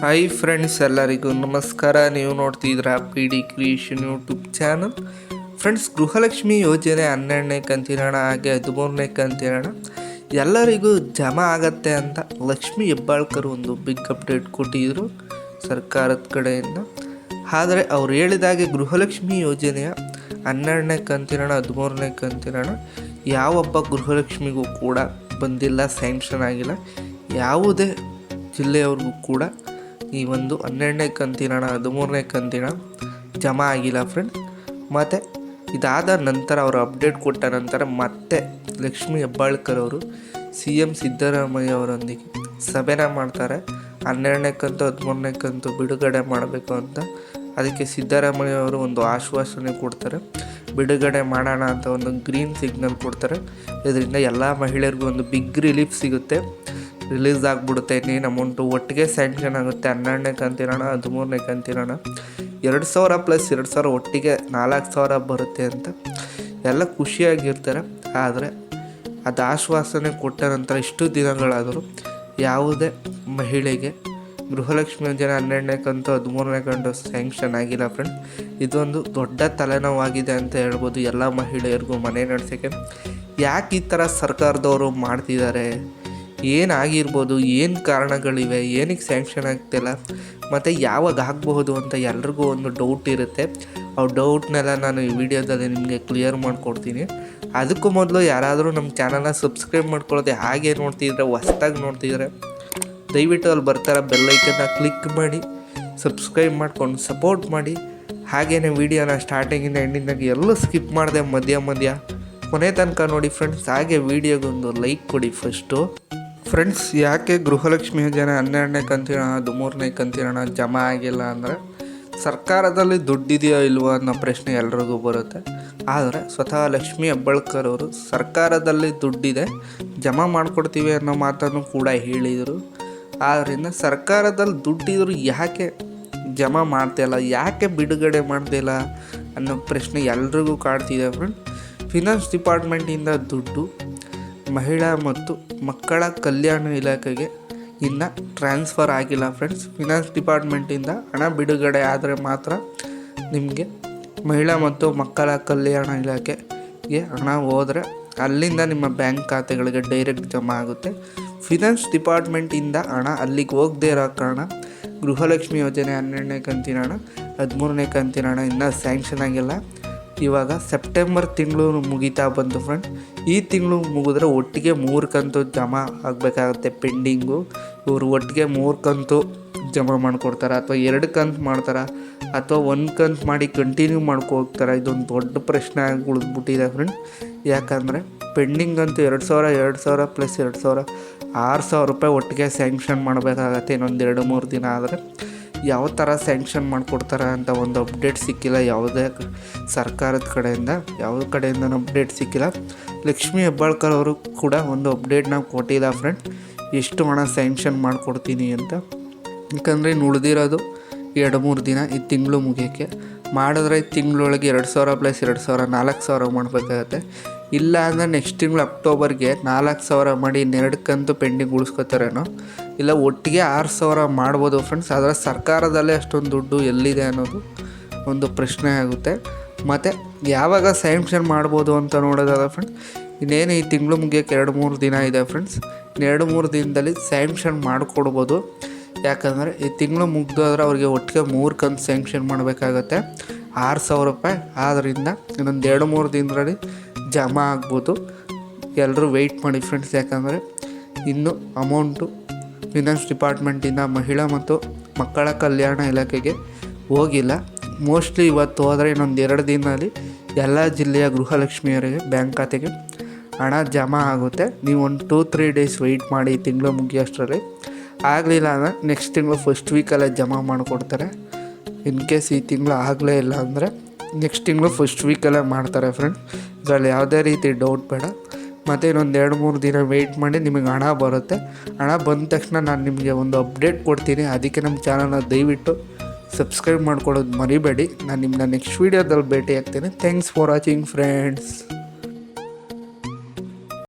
Hi friends ಎಲ್ಲರಿಗೂ ನಮಸ್ಕಾರ. ನೀವು ನೋಡ್ತಿದ್ರೆ P D creation YouTube channel friends Gruhalakshmi ಯೋಜನೆ ಹನ್ನೆರಡನೇ ಕಂತಿರೋಣ, ಹಾಗೆ ಹದಿಮೂರನೇ ಕಂತಿರೋಣ. ಎಲ್ಲರಿಗೂ ಜಮಾ ಆಗತ್ತೆ ಅಂತ ಲಕ್ಷ್ಮಿ ಹೆಬ್ಬಾಳ್ಕರ್ ಒಂದು ಬಿಗ್ ಅಪ್ಡೇಟ್ ಕೊಟ್ಟಿದ್ರು ಸರ್ಕಾರದ ಕಡೆಯಿಂದ. ಆದರೆ ಅವ್ರು ಹೇಳಿದಾಗೆ ಗೃಹಲಕ್ಷ್ಮಿ ಯೋಜನೆಯ ಹನ್ನೆರಡನೇ ಕಂತಿರೋಣ, ಹದಿಮೂರನೇ ಕಂತಿರೋಣ ಯಾವೊಬ್ಬ ಗೃಹಲಕ್ಷ್ಮಿಗೂ ಕೂಡ ಬಂದಿಲ್ಲ ಸ್ಯಾಂಕ್ಷನ್ ಆಗಿಲ್ಲ. ಯಾವುದೇ ಜಿಲ್ಲೆಯವ್ರಿಗೂ ಕೂಡ ಈ ಒಂದು ಹನ್ನೆರಡನೇ ಕಂತಿನ ಹಣ ಹದಿಮೂರನೇ ಕಂತಿನ ಜಮಾ ಆಗಿಲ್ಲ ಫ್ರೆಂಡ್ ಮತ್ತು ಇದಾದ ನಂತರ ಅವರು ಅಪ್ಡೇಟ್ ಕೊಟ್ಟ ನಂತರ ಮತ್ತೆ ಲಕ್ಷ್ಮಿ ಹೆಬ್ಬಾಳ್ಕರ್ ಅವರು ಸಿ ಎಂ ಸಿದ್ದರಾಮಯ್ಯ ಅವರೊಂದಿಗೆ ಸಭೆನ ಮಾಡ್ತಾರೆ. ಹನ್ನೆರಡನೇ ಕಂತು, ಹದಿಮೂರನೇ ಕಂತು ಬಿಡುಗಡೆ ಮಾಡಬೇಕು ಅಂತ. ಅದಕ್ಕೆ ಸಿದ್ದರಾಮಯ್ಯ ಅವರು ಒಂದು ಆಶ್ವಾಸನೆ ಕೊಡ್ತಾರೆ. ಬಿಡುಗಡೆ ಮಾಡೋಣ ಅಂತ ಒಂದು ಗ್ರೀನ್ ಸಿಗ್ನಲ್ ಕೊಡ್ತಾರೆ. ಇದರಿಂದ ಎಲ್ಲ ಮಹಿಳೆಯರಿಗೂ ಒಂದು ಬಿಗ್ ರಿಲೀಫ್ ಸಿಗುತ್ತೆ. ರಿಲೀಸ್ ಆಗಿಬಿಡುತ್ತೆ ಇನ್ನೇನು ಅಮೌಂಟು ಒಟ್ಟಿಗೆ ಸ್ಯಾಂಕ್ಷನ್ ಆಗುತ್ತೆ. ಹನ್ನೆರಡನೇ ಕಂತಿರೋಣ, ಹದಿಮೂರನೇ ಕಂತಿರೋಣ. ಎರಡು ಸಾವಿರ ಪ್ಲಸ್ ಎರಡು ಸಾವಿರ ಒಟ್ಟಿಗೆ ನಾಲ್ಕು ಸಾವಿರ ಬರುತ್ತೆ ಅಂತ ಎಲ್ಲ ಖುಷಿಯಾಗಿರ್ತಾರೆ. ಆದರೆ ಅದು ಆಶ್ವಾಸನೆ ಕೊಟ್ಟ ನಂತರ ಇಷ್ಟು ದಿನಗಳಾದರೂ ಯಾವುದೇ ಮಹಿಳೆಗೆ ಗೃಹಲಕ್ಷ್ಮಿ ಯೋಜನೆ ಹನ್ನೆರಡನೇ ಕಂತು, ಹದಿಮೂರನೇ ಕಂತು ಸ್ಯಾಂಕ್ಷನ್ ಆಗಿಲ್ಲ ಫ್ರೆಂಡ್ ಇದೊಂದು ದೊಡ್ಡ ತಲೆನೋವಾಗಿದೆ ಅಂತ ಹೇಳ್ಬೋದು ಎಲ್ಲ ಮಹಿಳೆಯರಿಗೂ ಮನೆ ನಡೆಸೋಕ್ಕೆ. ಯಾಕೆ ಈ ಥರ ಸರ್ಕಾರದವರು ಮಾಡ್ತಿದ್ದಾರೆ? ಏನಾಗಿರ್ಬೋದು, ಏನು ಕಾರಣಗಳಿವೆ, ಏನಕ್ಕೆ ಸ್ಯಾಂಕ್ಷನ್ ಆಗ್ತಿಲ್ಲ, ಮತ್ತು ಯಾವಾಗ ಆಗಬಹುದು ಅಂತ ಎಲ್ರಿಗೂ ಒಂದು ಡೌಟ್ ಇರುತ್ತೆ. ಆ ಡೌಟ್ನೆಲ್ಲ ನಾನು ಈ ವಿಡಿಯೋದಲ್ಲಿ ನಿಮಗೆ ಕ್ಲಿಯರ್ ಮಾಡಿಕೊಡ್ತೀನಿ. ಅದಕ್ಕೂ ಮೊದಲು ಯಾರಾದರೂ ನಮ್ಮ ಚಾನಲ್ನ ಸಬ್ಸ್ಕ್ರೈಬ್ ಮಾಡ್ಕೊಳ್ಳೋದೆ ಹಾಗೆ ನೋಡ್ತಿದ್ರೆ, ಹೊಸ್ದಾಗಿ ನೋಡ್ತಿದ್ರೆ, ದಯವಿಟ್ಟು ಅಲ್ಲಿ ಬರ್ತಾರೆ ಬೆಲ್ಲೈಕನ್ನ ಕ್ಲಿಕ್ ಮಾಡಿ ಸಬ್ಸ್ಕ್ರೈಬ್ ಮಾಡ್ಕೊಂಡು ಸಪೋರ್ಟ್ ಮಾಡಿ. ಹಾಗೆಯೇ ವಿಡಿಯೋನ ಸ್ಟಾರ್ಟಿಂಗಿಂದ ಎಂಡಿಂದಾಗ ಎಲ್ಲೂ ಸ್ಕಿಪ್ ಮಾಡಿದೆ ಮಧ್ಯ ಮಧ್ಯ. ಕೊನೆ ತನಕ ನೋಡಿ ಫ್ರೆಂಡ್ಸ್ ಹಾಗೆ ವಿಡಿಯೋಗೊಂದು ಲೈಕ್ ಕೊಡಿ ಫಸ್ಟು ಫ್ರೆಂಡ್ಸ್ ಯಾಕೆ ಗೃಹಲಕ್ಷ್ಮಿ ಯೋಜನೆ ಹನ್ನೆರಡನೇ ಕಂತಿನ ಹದಿಮೂರನೇ ಕಂತಿನ ಹಣ ಜಮಾ ಆಗಿಲ್ಲ ಅಂದರೆ ಸರ್ಕಾರದಲ್ಲಿ ದುಡ್ಡಿದೆಯೋ ಇಲ್ವೋ ಅನ್ನೋ ಪ್ರಶ್ನೆ ಎಲ್ರಿಗೂ ಬರುತ್ತೆ. ಆದರೆ ಸ್ವತಃ ಲಕ್ಷ್ಮಿ ಹೆಬ್ಬಳ್ಕರ್ ಅವರು ಸರ್ಕಾರದಲ್ಲಿ ದುಡ್ಡಿದೆ, ಜಮಾ ಮಾಡಿಕೊಡ್ತೀವಿ ಅನ್ನೋ ಮಾತನ್ನು ಕೂಡ ಹೇಳಿದರು. ಆದ್ದರಿಂದ ಸರ್ಕಾರದಲ್ಲಿ ದುಡ್ಡಿದ್ರು ಯಾಕೆ ಜಮಾ ಮಾಡ್ತಿಲ್ಲ ಯಾಕೆ ಬಿಡುಗಡೆ ಮಾಡ್ತಿಲ್ಲ ಅನ್ನೋ ಪ್ರಶ್ನೆ ಎಲ್ರಿಗೂ ಕಾಡ್ತಿದೆ ಫ್ರೆಂಡ್ ಫಿನಾನ್ಸ್ ಡಿಪಾರ್ಟ್ಮೆಂಟಿಂದ ದುಡ್ಡು ಮಹಿಳಾ ಮತ್ತು ಮಕ್ಕಳ ಕಲ್ಯಾಣ ಇಲಾಖೆಗೆ ಇನ್ನು ಟ್ರಾನ್ಸ್ಫರ್ ಆಗಿಲ್ಲ ಫ್ರೆಂಡ್ಸ್. ಫಿನಾನ್ಸ್ ಡಿಪಾರ್ಟ್ಮೆಂಟಿಂದ ಹಣ ಬಿಡುಗಡೆ ಆದರೆ ಮಾತ್ರ ನಿಮಗೆ ಮಹಿಳಾ ಮತ್ತು ಮಕ್ಕಳ ಕಲ್ಯಾಣ ಇಲಾಖೆಗೆ ಹಣ ಹೋದರೆ ಅಲ್ಲಿಂದ ನಿಮ್ಮ ಬ್ಯಾಂಕ್ ಖಾತೆಗಳಿಗೆ ಡೈರೆಕ್ಟ್ ಜಮಾ ಆಗುತ್ತೆ. ಫಿನಾನ್ಸ್ ಡಿಪಾರ್ಟ್ಮೆಂಟಿಂದ ಹಣ ಅಲ್ಲಿಗೆ ಹೋಗದೇ ಇರೋ ಕಾರಣ ಗೃಹಲಕ್ಷ್ಮಿ ಯೋಜನೆ ಹನ್ನೆರಡನೇ ಕಂತಿನ ಹಣ, ಹದಿಮೂರನೇ ಕಂತಿನ ಹಣ ಇನ್ನೂ ಸ್ಯಾಂಕ್ಷನ್ ಆಗಿಲ್ಲ. ಇವಾಗ ಸೆಪ್ಟೆಂಬರ್ ತಿಂಗಳು ಮುಗಿತಾ ಬಂತು ಫ್ರೆಂಡ್ ಈ ತಿಂಗಳು ಮುಗಿದ್ರೆ ಒಟ್ಟಿಗೆ ಮೂರು ಕಂತು ಜಮಾ ಆಗಬೇಕಾಗತ್ತೆ ಪೆಂಡಿಂಗು ಇವರು ಒಟ್ಟಿಗೆ ಮೂರು ಕಂತು ಜಮಾ ಮಾಡಿಕೊಡ್ತಾರೆ ಅಥವಾ ಎರಡು ಕಂತು ಮಾಡ್ತಾರೆ ಅಥವಾ ಒಂದು ಕಂತು ಮಾಡಿ ಕಂಟಿನ್ಯೂ ಮಾಡ್ಕೊ ಹೋಗ್ತಾರೆ ಇದೊಂದು ದೊಡ್ಡ ಪ್ರಶ್ನೆ ಆಗಿ ಉಳಿದ್ಬಿಟ್ಟಿದೆ ಫ್ರೆಂಡ್ ಯಾಕಂದರೆ ಪೆಂಡಿಂಗ್ ಅಂತೂ ಎರಡು ಸಾವಿರ ಎರಡು ಸಾವಿರ ಪ್ಲಸ್ ಎರಡು ಸಾವಿರ, ಆರು ಸಾವಿರ ರೂಪಾಯಿ ಒಟ್ಟಿಗೆ ಸ್ಯಾಂಕ್ಷನ್ ಮಾಡಬೇಕಾಗತ್ತೆ ಇನ್ನೊಂದು ಎರಡು ಮೂರು ದಿನ ಆದರೆ. ಯಾವ ಥರ ಸ್ಯಾಂಕ್ಷನ್ ಮಾಡಿಕೊಡ್ತಾರೆ ಅಂತ ಒಂದು ಅಪ್ಡೇಟ್ ಸಿಕ್ಕಿಲ್ಲ. ಯಾವುದೇ ಸರ್ಕಾರದ ಕಡೆಯಿಂದ, ಯಾವ ಕಡೆಯಿಂದ ಅಪ್ಡೇಟ್ ಸಿಕ್ಕಿಲ್ಲ. ಲಕ್ಷ್ಮಿ ಹೆಬ್ಬಾಳ್ಕರ್ ಅವರು ಕೂಡ ಒಂದು ಅಪ್ಡೇಟ್ನ ಕೊಟ್ಟಿಲ್ಲ ಫ್ರೆಂಡ್ ಎಷ್ಟು ಹಣ ಸ್ಯಾಂಕ್ಷನ್ ಮಾಡಿಕೊಡ್ತೀನಿ ಅಂತ. ಯಾಕಂದರೆ ಉಳಿದಿರೋದು ಎರಡು ಮೂರು ದಿನ, ಈ ತಿಂಗಳು ಮುಗಿಯೋಕ್ಕೆ. ಮಾಡಿದ್ರೆ ತಿಂಗಳೊಳಗೆ ಎರಡು ಸಾವಿರ ಪ್ಲಸ್ ಎರಡು ಸಾವಿರ, ನಾಲ್ಕು ಸಾವಿರ ಮಾಡಬೇಕಾಗತ್ತೆ. ಇಲ್ಲ ಅಂದರೆ ನೆಕ್ಸ್ಟ್ ತಿಂಗಳು ಅಕ್ಟೋಬರ್ಗೆ ನಾಲ್ಕು ಸಾವಿರ ಮಾಡಿ ಇನ್ನೆರಡು ಪೆಂಡಿಂಗ್ ಉಳಿಸ್ಕೊತಾರೇನೋ. ಇಲ್ಲ, ಒಟ್ಟಿಗೆ ಆರು ಸಾವಿರ ಮಾಡ್ಬೋದು ಫ್ರೆಂಡ್ಸ್ ಆದರೆ ಸರ್ಕಾರದಲ್ಲೇ ಅಷ್ಟೊಂದು ದುಡ್ಡು ಎಲ್ಲಿದೆ ಅನ್ನೋದು ಒಂದು ಪ್ರಶ್ನೆ ಆಗುತ್ತೆ. ಮತ್ತು ಯಾವಾಗ ಸ್ಯಾಂಕ್ಷನ್ ಮಾಡ್ಬೋದು ಅಂತ ನೋಡೋದಾದ ಫ್ರೆಂಡ್ಸ್ ಇನ್ನೇನು ಈ ತಿಂಗಳು ಮುಗಿಯೋಕ್ಕೆ ಎರಡು ಮೂರು ದಿನ ಇದೆ ಫ್ರೆಂಡ್ಸ್ ಎರಡು ಮೂರು ದಿನದಲ್ಲಿ ಸ್ಯಾಂಕ್ಷನ್ ಮಾಡಿಕೊಡ್ಬೋದು. ಯಾಕಂದರೆ ಈ ತಿಂಗಳು ಮುಗ್ದಾದ್ರೆ ಅವ್ರಿಗೆ ಒಟ್ಟಿಗೆ ಮೂರು ಕಂತು ಸ್ಯಾಂಕ್ಷನ್ ಮಾಡಬೇಕಾಗತ್ತೆ. ಆರು ಸಾವಿರ ರೂಪಾಯಿ ಆದ್ದರಿಂದ ಇನ್ನೊಂದು ಎರಡು ಮೂರು ದಿನದಲ್ಲಿ ಜಮಾ ಆಗ್ಬೋದು. ಎಲ್ಲರೂ ವೆಯ್ಟ್ ಮಾಡಿ ಫ್ರೆಂಡ್ಸ್ ಯಾಕಂದರೆ ಇನ್ನು ಅಮೌಂಟು ಫಿನಾನ್ಸ್ ಡಿಪಾರ್ಟ್ಮೆಂಟಿಂದ ಮಹಿಳಾ ಮತ್ತು ಮಕ್ಕಳ ಕಲ್ಯಾಣ ಇಲಾಖೆಗೆ ಹೋಗಿಲ್ಲ. ಮೋಸ್ಟ್ಲಿ ಇವತ್ತು ಹೋದರೆ ಇನ್ನೊಂದು ಎರಡು ದಿನದಲ್ಲಿ ಎಲ್ಲ ಜಿಲ್ಲೆಯ ಗೃಹಲಕ್ಷ್ಮಿಯವರಿಗೆ ಬ್ಯಾಂಕ್ ಖಾತೆಗೆ ಹಣ ಜಮಾ ಆಗುತ್ತೆ. ನೀವು ಒಂದು ಟೂ ತ್ರೀ ಡೇಸ್ ವೆಯ್ಟ್ ಮಾಡಿ ತಿಂಗಳು ಮುಗಿಯೋಷ್ಟರಲ್ಲಿ. ಆಗಲಿಲ್ಲ ಅಂದರೆ ನೆಕ್ಸ್ಟ್ ತಿಂಗಳು ಫಸ್ಟ್ ವೀಕಲ್ಲೇ ಜಮಾ ಮಾಡಿಕೊಡ್ತಾರೆ. ಇನ್ ಕೇಸ್ ಈ ತಿಂಗಳು ಆಗಲೇ ಇಲ್ಲ ಅಂದರೆ ನೆಕ್ಸ್ಟ್ ತಿಂಗಳು ಫಸ್ಟ್ ವೀಕಲ್ಲೇ ಮಾಡ್ತಾರೆ ಫ್ರೆಂಡ್ ಇದರಲ್ಲಿ ಯಾವುದೇ ರೀತಿ ಡೌಟ್ ಬೇಡ. ಮತ್ತು ಇನ್ನೊಂದು ಎರಡು, ಮೂರು ದಿನ ವೆಯ್ಟ್ ಮಾಡಿ ನಿಮಗೆ ಹಣ ಬರುತ್ತೆ. ಹಣ ಬಂದ ತಕ್ಷಣ ನಾನು ನಿಮಗೆ ಒಂದು ಅಪ್ಡೇಟ್ ಕೊಡ್ತೀನಿ. ಅದಕ್ಕೆ ನಮ್ಮ ಚಾನಲ್ನ ದಯವಿಟ್ಟು ಸಬ್ಸ್ಕ್ರೈಬ್ ಮಾಡ್ಕೊಳ್ಳೋದು ಮರಿಬೇಡಿ. ನಾನು ನಿಮ್ಮನ್ನ ನೆಕ್ಸ್ಟ್ ವೀಡಿಯೋದಲ್ಲಿ ಭೇಟಿ ಆಗ್ತೀನಿ. Thanks for watching friends